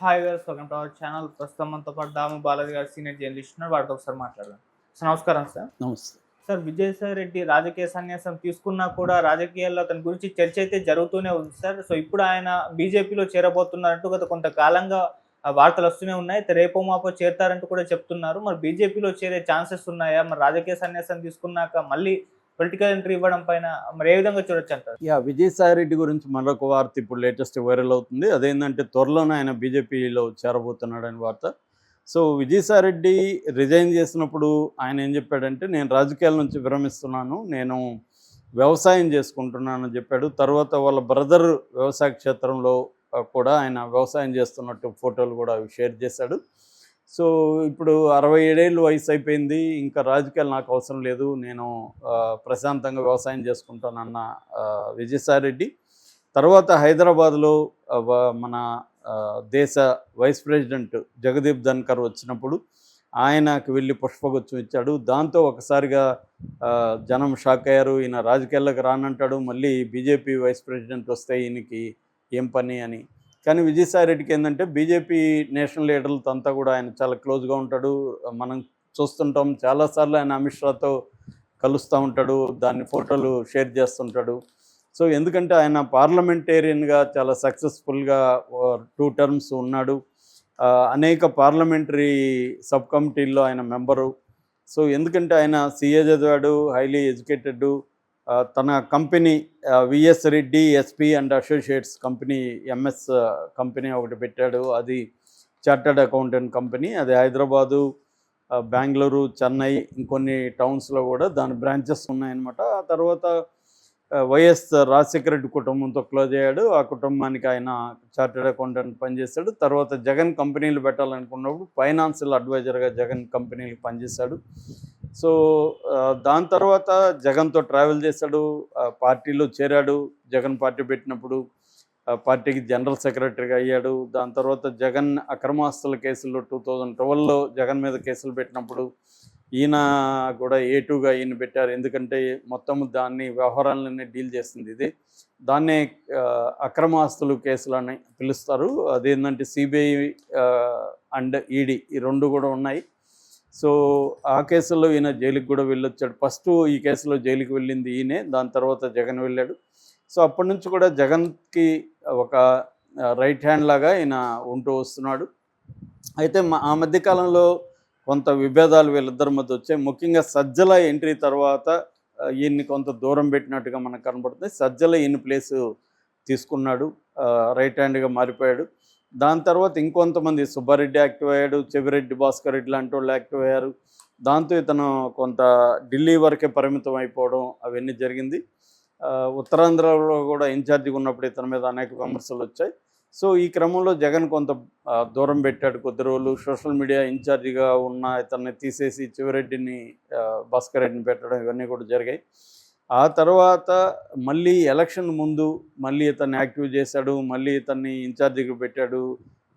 Hi గారు welcome to our channel ప్రస్తుతం మనతో పాటు దాము బాలాజీ గారు సీనియర్ జర్నలిస్ట్ ఉన్నారు. వాటితో ఒకసారి మాట్లాడదాం. సార్ నమస్కారం సార్ నమస్తే. సార్ విజయసాయి రెడ్డి రాజకీయ సన్యాసం తీసుకున్నా కూడా రాజకీయాల్లో అతని గురించి చర్చ అయితే జరుగుతూనే ఉంది సార్ సో ఇప్పుడు ఆయన బీజేపీలో చేరబోతున్నారంటూ గత కొంతకాలంగా వార్తలు వస్తూనే ఉన్నాయి. రేపో మాపో చేరతారంటూ కూడా చెప్తున్నారు. మరి బీజేపీలో చేరే ఛాన్సెస్ ఉన్నాయా? మరి రాజకీయ సన్యాసం తీసుకున్నాక మళ్ళీ పొలిటికల్ ఎంట్రీ ఇవ్వడం పైన మరి ఏ విధంగా చూడొచ్చు అంటారు? యా విజయసాయి రెడ్డి గురించి మరొక వార్త ఇప్పుడు లేటెస్ట్ వైరల్ అవుతుంది. అదేంటంటే త్వరలోనే ఆయన బీజేపీలో చేరబోతున్నాడని వార్త. సో విజయసాయి రెడ్డి రిజైన్ చేసినప్పుడు ఆయన ఏం చెప్పాడంటే నేను రాజకీయాల నుంచి విరమిస్తున్నాను. నేను వ్యవసాయం చేసుకుంటున్నానని చెప్పాడు. తర్వాత వాళ్ళ బ్రదర్ వ్యవసాయ క్షేత్రంలో కూడా ఆయన వ్యవసాయం చేస్తున్నట్టు ఫోటోలు కూడా షేర్ చేశాడు. సో ఇప్పుడు అరవై ఏడేళ్ళు వయసు అయిపోయింది. ఇంకా రాజకీయాలు నాకు అవసరం లేదు. నేను ప్రశాంతంగా వ్యవసాయం చేసుకుంటానన్న ఆ, విజయసాయి రెడ్డి తర్వాత హైదరాబాద్లో మన దేశ వైస్ ప్రెసిడెంట్ జగదీప్ ధన్కర్ వచ్చినప్పుడు ఆయనకు వెళ్ళి పుష్పగుచ్చం ఇచ్చాడు. దాంతో ఒకసారిగా జనం షాక్ అయ్యారు. ఈయన రాజకీయాల్లోకి రానంటాడు. మళ్ళీ బీజేపీ వైస్ ప్రెసిడెంట్ వస్తే ఈయనకి ఏం పని అని కానీ విజయసాయి రెడ్డికి ఏంటంటే బీజేపీ నేషనల్ లీడర్లతో అంతా కూడా ఆయన చాలా క్లోజ్గా ఉంటాడు. మనం చూస్తుంటాం చాలాసార్లు ఆయన అమిత్ షాతో కలుస్తూ ఉంటాడు దాన్ని ఫోటోలు షేర్ చేస్తుంటాడు. సో ఎందుకంటే ఆయన పార్లమెంటేరియన్గా చాలా సక్సెస్ఫుల్గా టూ టర్మ్స్ ఉన్నాడు. అనేక పార్లమెంటరీ సబ్ కమిటీల్లో ఆయన మెంబరు. సో ఎందుకంటే ఆయన సీఏ చదివాడు హైలీ ఎడ్యుకేటెడ్ తన company VS Reddy SP and associates company MS company ఒకటి పెట్టాడు. అది చార్టర్డ్ అకౌంటెంట్ కంపెనీ. అది హైదరాబాదు బెంగళూరు చెన్నై ఇంకొన్ని టౌన్స్లో కూడా దాని బ్రాంచెస్ ఉన్నాయన్నమాట. ఆ తర్వాత వైఎస్ రాజశేఖర రెడ్డి కుటుంబంతో క్లోజ్ అయ్యాడు. ఆ కుటుంబానికి ఆయన చార్టెడ్ అకౌంటెంట్ పనిచేశాడు. తర్వాత జగన్ కంపెనీలు పెట్టాలనుకున్నప్పుడు ఫైనాన్షియల్ అడ్వైజర్గా జగన్ కంపెనీలు పనిచేశాడు. సో దాని తర్వాత జగన్తో ట్రావెల్ చేశాడు పార్టీలో చేరాడు జగన్ పార్టీ పెట్టినప్పుడు ఆ, పార్టీకి జనరల్ సెక్రటరీగా అయ్యాడు దాని తర్వాత జగన్ అక్రమాస్తుల కేసుల్లో టూ థౌజండ్ ట్వెల్వ్లో జగన్ మీద కేసులు పెట్టినప్పుడు ఈయన కూడా ఏ టూగా ఈయన పెట్టారు ఎందుకంటే మొత్తం దాన్ని వ్యవహారాలన్నీ డీల్ చేస్తుంది ఇది. దాన్నే అక్రమాస్తులు కేసులు అని పిలుస్తారు అదేంటంటే సిబిఐ అండ్ ఈడీ ఈ రెండు కూడా ఉన్నాయి. సో ఆ కేసులో ఈయన జైలుకి కూడా వెళ్ళొచ్చాడు. ఫస్ట్ ఈ కేసులో జైలుకి వెళ్ళింది ఈయనే దాని తర్వాత జగన్ వెళ్ళాడు. సో అప్పటి నుంచి కూడా జగన్కి ఒక రైట్ హ్యాండ్ లాగా ఈయన ఉంటూ వస్తున్నాడు. అయితే మా ఆ మధ్యకాలంలో కొంత విభేదాలు వీళ్ళిద్దరి మధ్య వచ్చాయి. ముఖ్యంగా సజ్జల ఎంట్రీ తర్వాత ఈయన్ని కొంత దూరం పెట్టినట్టుగా మనకు కనబడుతుంది. సజ్జల ఈయన ప్లేస్ తీసుకున్నాడు రైట్ హ్యాండ్గా మారిపోయాడు. దాని తర్వాత ఇంకొంతమంది సుబ్బారెడ్డి యాక్టివ్ అయ్యాడు చెవిరెడ్డి భాస్కర్ రెడ్డి లాంటి వాళ్ళు యాక్టివ్ అయ్యారు. దాంతో ఇతను కొంత ఢిల్లీ వరకే పరిమితం అయిపోవడం అవన్నీ జరిగింది. ఉత్తరాంధ్రలో కూడా ఇన్ఛార్జిగా ఉన్నప్పుడు ఇతని మీద అనేక విమర్శలు వచ్చాయి. సో ఈ క్రమంలో జగన్ కొంత దూరం పెట్టాడు కొద్ది రోజులు. సోషల్ మీడియా ఇన్ఛార్జిగా ఉన్న ఇతన్ని తీసేసి చివరెడ్డిని భాస్కర్ రెడ్డిని పెట్టడం ఇవన్నీ కూడా జరిగాయి. ఆ తర్వాత మళ్ళీ ఎలక్షన్ ముందు మళ్ళీ ఇతన్ని యాక్టివ్ చేశాడు మళ్ళీ ఇతన్ని ఇన్ఛార్జిగా పెట్టాడు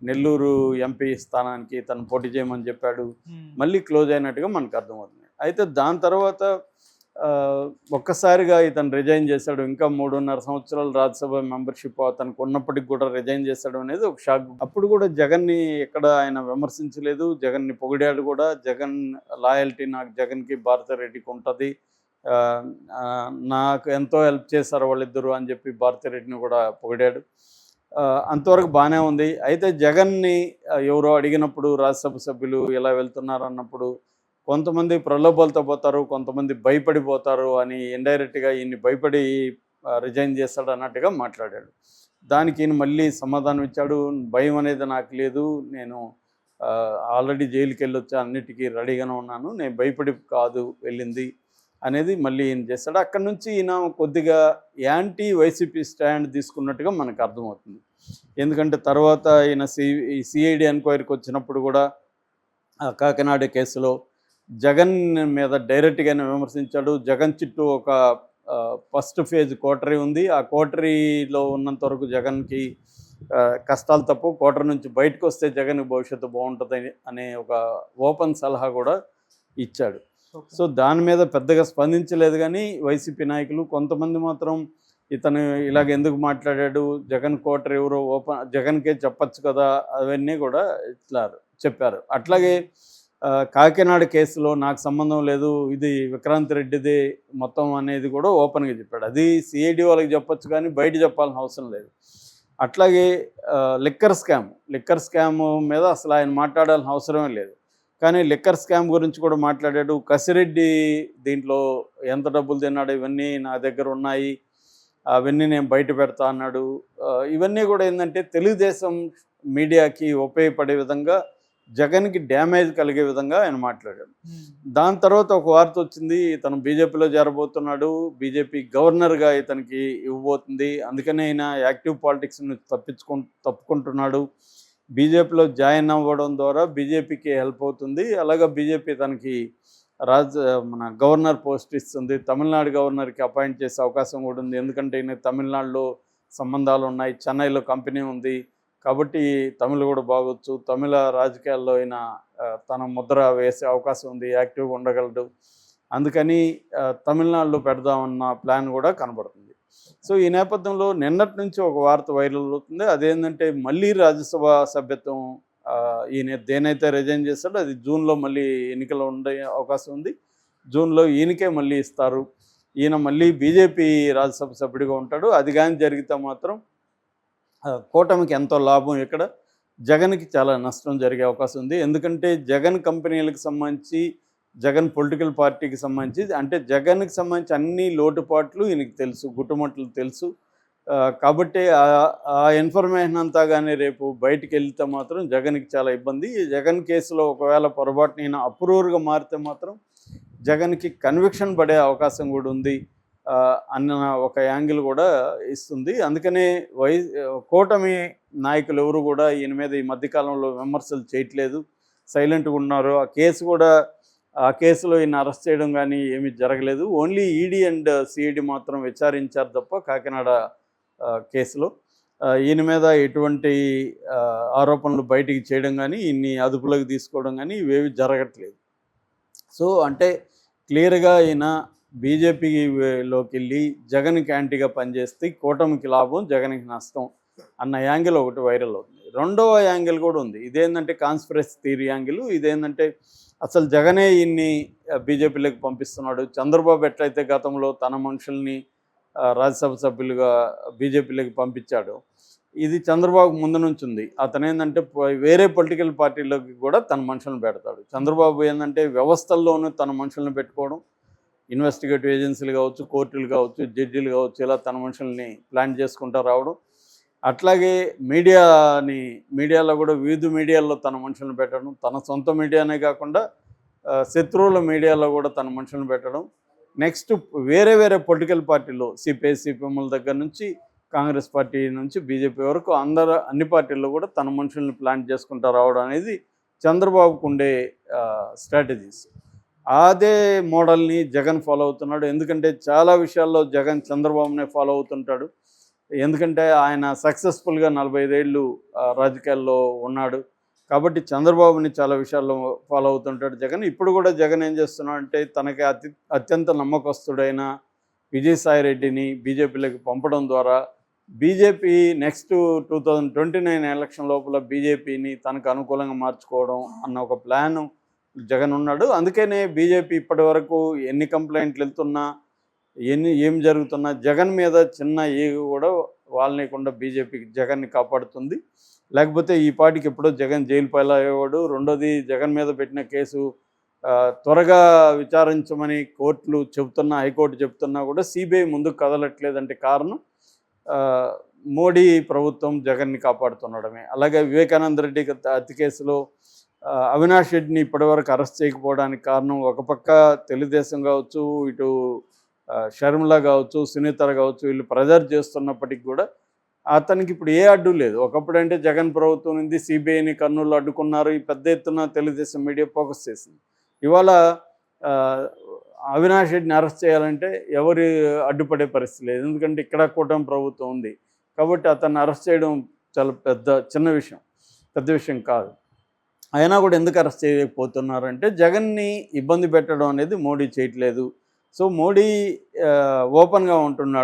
నెల్లూరు ఎంపీ స్థానానికి ఇతను పోటీ చేయమని చెప్పాడు. మళ్ళీ క్లోజ్ అయినట్టుగా మనకు అర్థమవుతుంది. అయితే దాని తర్వాత ఒక్కసారిగా ఇతను రిజైన్ చేశాడు. ఇంకా మూడున్నర సంవత్సరాలు రాజ్యసభ మెంబర్షిప్ అతనికి ఉన్నప్పటికి కూడా రిజైన్ చేశాడు అనేది ఒక షాక్. అప్పుడు కూడా జగన్ని ఎక్కడ ఆయన విమర్శించలేదు. జగన్ని పొగిడాడు కూడా. జగన్ లాయల్టీ నాకు జగన్కి భారతిరెడ్డికి ఉంటుంది. నాకు ఎంతో హెల్ప్ చేశారు వాళ్ళిద్దరు అని చెప్పి భారతిరెడ్డిని కూడా పొగిడాడు. అంతవరకు బాగానే ఉంది. అయితే జగన్ని ఎవరో అడిగినప్పుడు రాజ్యసభ సభ్యులు ఇలా వెళ్తున్నారు అన్నప్పుడు కొంతమంది ప్రలోభాలతో పోతారు కొంతమంది భయపడిపోతారు అని ఇండైరెక్ట్గా ఈయన్ని భయపడి రిజైన్ చేస్తాడు అన్నట్టుగా మాట్లాడాడు. దానికి ఈయన మళ్ళీ సమాధానం ఇచ్చాడు. భయం అనేది నాకు లేదు. నేను ఆల్రెడీ జైలుకి వెళ్ళొచ్చా అన్నిటికీ రెడీగానే ఉన్నాను. నేను భయపడి కాదు వెళ్ళింది. అనేది మళ్ళీ ఈయన చేస్తాడు. అక్కడ నుంచి ఈయన కొద్దిగా యాంటీ వైసీపీ స్టాండ్ తీసుకున్నట్టుగా మనకు అర్థమవుతుంది. ఎందుకంటే తర్వాత ఈయన సి సిఐడి ఎంక్వైరీకి వచ్చినప్పుడు కూడా ఆ కాకినాడ కేసులో జగన్ మీద డైరెక్ట్గానే విమర్శించాడు. జగన్ చుట్టూ ఒక ఫస్ట్ ఫేజ్ కోటరీ ఉంది. ఆ కోటరీలో ఉన్నంత వరకు జగన్కి కష్టాలు తప్పు. కోటరీ నుంచి బయటకు వస్తే జగన్ భవిష్యత్తు బాగుంటుంది అనే ఒక ఓపెన్ సలహా కూడా ఇచ్చాడు. సో దాని మీద పెద్దగా స్పందించలేదు కానీ వైసీపీ నాయకులు కొంతమంది మాత్రం ఇతను ఇలాగ ఎందుకు మాట్లాడాడు జగన్ కోటర్ ఎవరో ఓపెన్ జగన్కే చెప్పచ్చు కదా అవన్నీ కూడా ఇట్లా చెప్పారు. అట్లాగే కాకినాడ కేసులో నాకు సంబంధం లేదు ఇది విక్రాంత్ రెడ్డిది మొత్తం అనేది కూడా ఓపెన్గా చెప్పాడు. అది సిఐడి వాళ్ళకి చెప్పొచ్చు కానీ బయట చెప్పాల్సిన అవసరం లేదు. అట్లాగే లిక్కర్ స్కామ్ లిక్కర్ స్కామ్ మీద అసలు ఆయన మాట్లాడాల్సిన అవసరమే లేదు. కానీ లిక్కర్ స్కామ్ గురించి కూడా మాట్లాడాడు. కసిరెడ్డి దీంట్లో ఎంత డబ్బులు తిన్నాడు ఇవన్నీ నా దగ్గర ఉన్నాయి అవన్నీ నేను బయట పెడతా అన్నాడు. ఇవన్నీ కూడా ఏంటంటే తెలుగుదేశం మీడియాకి ఉపయోగపడే విధంగా జగన్కి డ్యామేజ్ కలిగే విధంగా ఆయన మాట్లాడాడు. దాని తర్వాత ఒక వార్త వచ్చింది ఇతను బీజేపీలో చేరబోతున్నాడు బీజేపీ గవర్నర్గా ఇతనికి ఇవ్వబోతుంది అందుకనే ఆయన యాక్టివ్ పాలిటిక్స్ నుంచి తప్పించుకు తప్పుకుంటున్నాడు. బీజేపీలో జాయిన్ అవ్వడం ద్వారా బీజేపీకి హెల్ప్ అవుతుంది. అలాగే బీజేపీ తనకి రాజ్ మన గవర్నర్ పోస్ట్ ఇస్తుంది. తమిళనాడు గవర్నర్కి అపాయింట్ చేసే అవకాశం కూడా ఉంది. ఎందుకంటే ఈయన తమిళనాడులో సంబంధాలు ఉన్నాయి. చెన్నైలో కంపెనీ ఉంది. కాబట్టి తమిళ కూడా బాగొచ్చు. తమిళ రాజకీయాల్లో అయినా తన ముద్ర వేసే అవకాశం ఉంది. యాక్టివ్గా ఉండగలడు. అందుకని తమిళనాడులో పెడదామన్న ప్లాన్ కూడా కనబడుతుంది. సో ఈ నేపథ్యంలో నిన్నటి నుంచి ఒక వార్త వైరల్ అవుతుంది. అదేంటంటే మళ్ళీ రాజ్యసభ సభ్యత్వం ఈయన దేనైతే రిజైన్ చేస్తాడో అది జూన్లో మళ్ళీ ఎన్నికలు ఉండే అవకాశం ఉంది. జూన్లో ఈయనకే మళ్ళీ ఇస్తారు. ఈయన మళ్ళీ బీజేపీ రాజ్యసభ సభ్యుడిగా ఉంటాడు. అది కానీ జరిగితే మాత్రం కూటమికి ఎంతో లాభం ఇక్కడ. జగన్కి చాలా నష్టం జరిగే అవకాశం ఉంది. ఎందుకంటే జగన్ కంపెనీలకు సంబంధించి జగన్ పొలిటికల్ పార్టీకి సంబంధించి అంటే జగన్కి సంబంధించి అన్ని లోటుపాట్లు ఈయనకి తెలుసు గుట్టుమట్లు తెలుసు. కాబట్టి ఆ- ఇన్ఫర్మేషన్ అంతా కానీ రేపు బయటికి వెళ్తే మాత్రం జగన్కి చాలా ఇబ్బంది. ఈ జగన్ కేసులో ఒకవేళ పొరపాటున ఈయన అప్రూవర్గా మారితే మాత్రం జగన్కి కన్విక్షన్ పడే అవకాశం కూడా ఉంది అన్న ఒక యాంగిల్ కూడా ఇస్తుంది. అందుకనే వై కూటమి నాయకులు ఎవరు కూడా ఈయన మీద ఈ మధ్యకాలంలో విమర్శలు చేయట్లేదు. సైలెంట్గా ఉన్నారు. ఆ కేసు కూడా ఆ కేసులో ఈయన అరెస్ట్ చేయడం కానీ ఏమీ జరగలేదు. ఓన్లీ ఈడీ అండ్ సిఈడి మాత్రం విచారించారు తప్ప కాకినాడ కేసులో. ఈయన మీద ఎటువంటి ఆరోపణలు బయటికి చేయడం కానీ ఈయన్ని అదుపులోకి తీసుకోవడం కానీ ఇవేవి జరగట్లేదు. సో అంటే క్లియర్గా ఈయన బీజేపీలోకి వెళ్ళి జగన్కి యాంటీగా పనిచేస్తే కూటమికి లాభం జగన్కి నష్టం అన్న యాంగిల్ ఒకటి వైరల్ అవుతుంది. రెండవ యాంగిల్ కూడా ఉంది. ఇదేంటంటే కాన్స్పిరసీ థీరీ యాంగిల్ ఇదేంటంటే అసలు జగనే ఈయన్ని బీజేపీలోకి పంపిస్తున్నాడు. చంద్రబాబు ఎట్లయితే గతంలో తన మనుషుల్ని రాజ్యసభ సభ్యులుగా బీజేపీలోకి పంపించాడు ఇది చంద్రబాబు ముందు నుంచి ఉంది. అతను ఏంటంటే వేరే పొలిటికల్ పార్టీలోకి కూడా తన మనుషులను పెడతాడు. చంద్రబాబు ఏంటంటే వ్యవస్థల్లోనూ తన మనుషులను పెట్టుకోవడం ఇన్వెస్టిగేటివ్ ఏజెన్సీలు కావచ్చు కోర్టులు కావచ్చు జడ్జీలు కావచ్చు ఇలా తన మనుషుల్ని ప్లాన్ చేసుకుంటూ రావడం అట్లాగే మీడియాని మీడియాలో కూడా వివిధ మీడియాల్లో తన మనుషులను పెట్టడం తన సొంత మీడియానే కాకుండా శత్రువుల మీడియాలో కూడా తన మనుషులను పెట్టడం. నెక్స్ట్ వేరే వేరే పొలిటికల్ పార్టీలో సిపిఐ సిపిఎంల దగ్గర నుంచి కాంగ్రెస్ పార్టీ నుంచి బీజేపీ వరకు అందరు అన్ని పార్టీల్లో కూడా తన మనుషుల్ని ప్లాన్ చేసుకుంటూ రావడం అనేది చంద్రబాబుకు ఉండే స్ట్రాటజీస్. అదే మోడల్ని జగన్ ఫాలో అవుతున్నాడు. ఎందుకంటే చాలా విషయాల్లో జగన్ చంద్రబాబునే ఫాలో అవుతుంటాడు. ఎందుకంటే ఆయన సక్సెస్ఫుల్గా నలభై ఐదేళ్ళు రాజకీయాల్లో ఉన్నాడు. కాబట్టి చంద్రబాబుని చాలా విషయాల్లో ఫాలో అవుతుంటాడు జగన్. ఇప్పుడు కూడా జగన్ ఏం చేస్తున్నాడు అంటే తనకి అతి అత్యంత నమ్మకస్తుడైన విజయసాయి రెడ్డిని బీజేపీలోకి పంపడం ద్వారా BJP next two thousand twenty nine election లోపల బీజేపీని తనకు అనుకూలంగా మార్చుకోవడం అన్న ఒక ప్లాన్ జగన్ ఉన్నాడు. అందుకనే బీజేపీ ఇప్పటి వరకు ఎన్ని కంప్లైంట్లు వెళ్తున్నా ఎన్ని ఏం జరుగుతున్నా జగన్ మీద చిన్న ఏగు కూడా వాళ్ళనికుండా బీజేపీకి జగన్ని కాపాడుతుంది. లేకపోతే ఈ పాటికి ఎప్పుడో జగన్ జైలు పాలయ్యేవాడు. రెండోది జగన్ మీద పెట్టిన కేసు త్వరగా విచారించమని కోర్టులు చెబుతున్నా హైకోర్టు చెబుతున్నా కూడా సిబిఐ ముందుకు కదలట్లేదంటే కారణం మోడీ ప్రభుత్వం జగన్ని కాపాడుతుండడమే. అలాగే వివేకానంద రెడ్డి గత హత్య కేసులో అవినాష్ రెడ్డిని ఇప్పటివరకు అరెస్ట్ చేయకపోవడానికి కారణం ఒక పక్క తెలుగుదేశం కావచ్చు ఇటు షర్మిల కావచ్చు సునీత కావచ్చు వీళ్ళు ప్రెజర్ చేస్తున్నప్పటికి కూడా అతనికి ఇప్పుడు ఏ అడ్డు లేదు. ఒకప్పుడు అంటే జగన్ ప్రభుత్వం నుండి సిబిఐని కర్నూలు అడ్డుకున్నారు. ఈ పెద్ద ఎత్తున తెలుగుదేశం మీడియా ఫోకస్ చేసింది. ఇవాళ అవినాష్ రెడ్డిని అరెస్ట్ చేయాలంటే ఎవరు అడ్డుపడే పరిస్థితి లేదు. ఎందుకంటే ఇక్కడ కూటమి ప్రభుత్వం ఉంది. కాబట్టి అతన్ని అరెస్ట్ చేయడం చాలా పెద్ద చిన్న విషయం. పెద్ద విషయం కాదు. అయినా కూడా ఎందుకు అరెస్ట్ చేయకపోతున్నారంటే జగన్ని ఇబ్బంది పెట్టడం అనేది మోడీ చేయట్లేదు. సో మోడీ ఆ, ఓపెన్గా ఉంటున్నాడు.